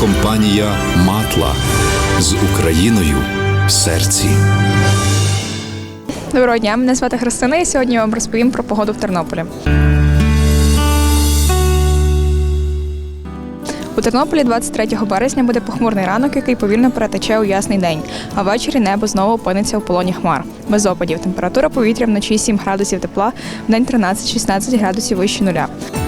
компанія Матла з Україною в серці. Доброго дня, мене звати Христина, і сьогодні я вам розповім про погоду в Тернополі. У Тернополі 23 березня буде похмурний ранок, який повільно перетече у ясний день, а ввечері небо знову опиниться у полоні хмар. Без опадів. Температура повітря вночі 7 градусів тепла, в день 13-16 градусів вище нуля. –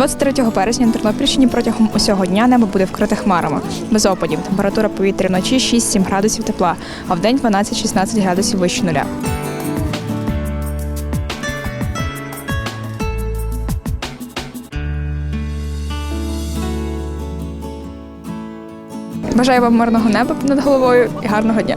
23 березня на Тернопільщині протягом усього дня небо буде вкрите хмарами, без опадів. Температура повітря вночі 6-7 градусів тепла, а в день 12-16 градусів вище нуля. Бажаю вам мирного неба над головою і гарного дня.